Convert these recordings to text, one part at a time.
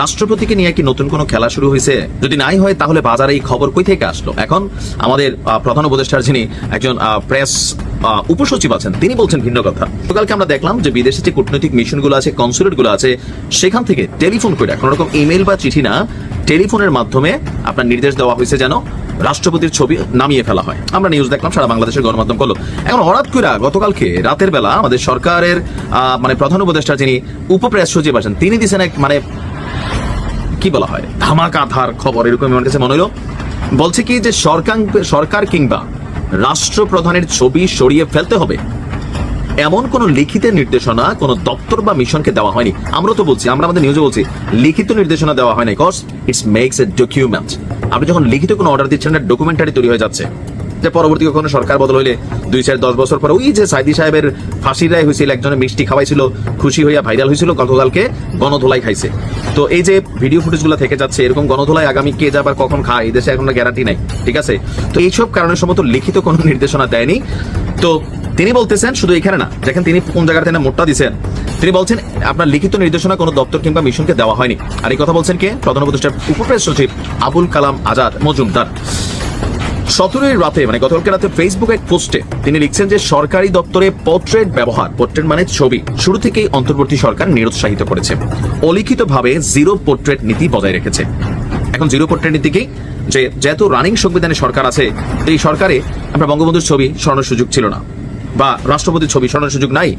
রাষ্ট্রপতিকে নিয়ে কি নতুন কোনো খেলা শুরু হয়েছে? যদি নাই হয়, তাহলে বাজারে এই খবর কই থেকে আসলো? এখন আমাদের প্রধান উপদেষ্টার যিনি একজন প্রেস উপসচিব আছেন, তিনি বলছেন ভিন্ন কথা। গতকালকে আমরা দেখলাম যে বিদেশে যে কূটনৈতিক মিশনগুলো আছে কনসুলেটগুলো আছে, সেখান থেকে টেলিফোন করে কোনো রকম ইমেল বা চিঠি না, টেলিফোনের মাধ্যমে আপনার নির্দেশ দেওয়া হয়েছে যেন রাষ্ট্রপতির ছবি নামিয়ে ফেলা হয়। আমরা নিউজ দেখলাম, সারা বাংলাদেশের গণমাধ্যম করল এখন হঠাৎ করে গতকালকে রাতের বেলা আমাদের সরকারের মানে প্রধান উপদেষ্টা যিনি উপপ্রেস সচিব আছেন, তিনি দিচ্ছেন এক মানে কি বলা হয়? ধামাকা ধার খবর, এরকম আমার কাছে মনে হলো। বলছে কি যে সরকার সরকার কিংবা রাষ্ট্রপ্রধানের ছবি সরিয়ে ফেলতে হবে। এমন কোন লিখিত নির্দেশনা, কোন দপ্তর বা মিশনকে দেওয়া হয়নি। আমরা তো বলছি, আমরা আমাদের নিউজে বলছি, লিখিত নির্দেশনা দেওয়া হয়নি cause it's makes a document আপনি যখন লিখিত কোনো অর্ডার দিচ্ছেন না ডকুমেন্টারি তৈরি হয়ে যাচ্ছে। যে পরবর্তী কখনো সরকার বদল হইলে দুই চার দশ বছর পরে ওই যে সাইদি সাহেবের ফাঁসির রায় হয়েছিল একজনের মিষ্টি খাওয়াইছিল, খুশি হইয়া ভাইরাল হয়েছিল গতকালকে গণধোলাই খাইছে। তো এই যে ভিডিও ফুটেজগুলো থেকে যাচ্ছে, এরকম গণধোলাই আগামী কে যাবার কখন খায় দেশে এখন গ্যারান্টি নাই, ঠিক আছে? তো এইসব কারণে সম্মত লিখিত কোনো নির্দেশনা দেয়নি। তো তিনি বলতেছেন, শুধু এখানে না, দেখেন তিনি কোন জায়গাতে না মোটটা দিচ্ছেন তিনি বলছেন, আপনার লিখিত নির্দেশনা কোনো দপ্তর কিংবা মিশনকে দেওয়া হয়নি। আর এই কথা বলছেন কে? প্রধান উপদেষ্টার উপপ্রেস সচিব আবুল কালাম আজাদ মজুমদার। সতেরোই রাতে মানে গতকালকে রাতে ফেসবুক এক পোস্টে তিনি লিখছেন যে সরকারি দপ্তরে পোর্ট্রেট ব্যবহার পোর্ট্রেট মানে ছবি, শুরু থেকেই অন্তর্বর্তী সরকার নিরুৎসাহিত করেছে। অলিখিতভাবে জিরো পোর্ট্রেট নীতি বজায় রেখেছে। এখন জিরো পোর্ট্রেট নীতি কি? যে যেহেতু রানিং সংবিধানে সরকার আছে, এই সরকারে আমরা বঙ্গবন্ধুর ছবি স্মরণের সুযোগ ছিল না, বা রাষ্ট্রপতির ছবি স্মরণের সুযোগ নাই।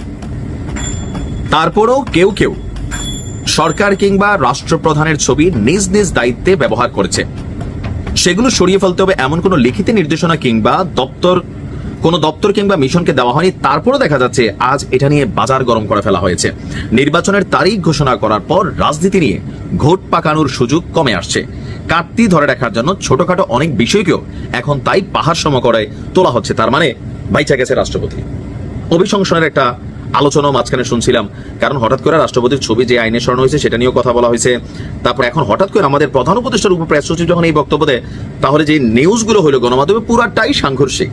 তারপরও কেউ কেউ সরকার কিংবা রাষ্ট্রপ্রধানের ছবি নিজ নিজ দায়িত্বে ব্যবহার করেছে। সেগুলো সরিয়ে ফেলতে হবে এমন কোনো লিখিত নির্দেশনা কিংবা দপ্তর, কোনো দপ্তর কিংবা মিশনকে দেওয়া হয়নি। তারপরও দেখা যাচ্ছে আজ এটা নিয়ে বাজার গরম করে ফেলা হয়েছে। নির্বাচনের তারিখ ঘোষণা করার পর রাজনীতি নিয়ে ঘোট পাকানোর সুযোগ কমে আসছে। কাটতি ধরে রাখার জন্য ছোটখাটো অনেক বিষয়কেও এখন তাই পাহাড় সম করে তোলা হচ্ছে। তার মানে বাইচা গেছে রাষ্ট্রপতি। অভিশংসনের একটা আলোচনাও মাঝখানে শুনছিলাম। কারণ হঠাৎ করে রাষ্ট্রপতির ছবি যে আইনে স্মরণ হয়েছে সেটা নিয়েও কথা বলা হয়েছে। তারপর এখন হঠাৎ করে আমাদের প্রধান উপদেষ্টার উপর প্রেস সচিব যখন এই বক্তব্য দেয়, তাহলে যে নিউজগুলো হলো গণমাধ্যমে পুরাটাই সাংঘর্ষিক।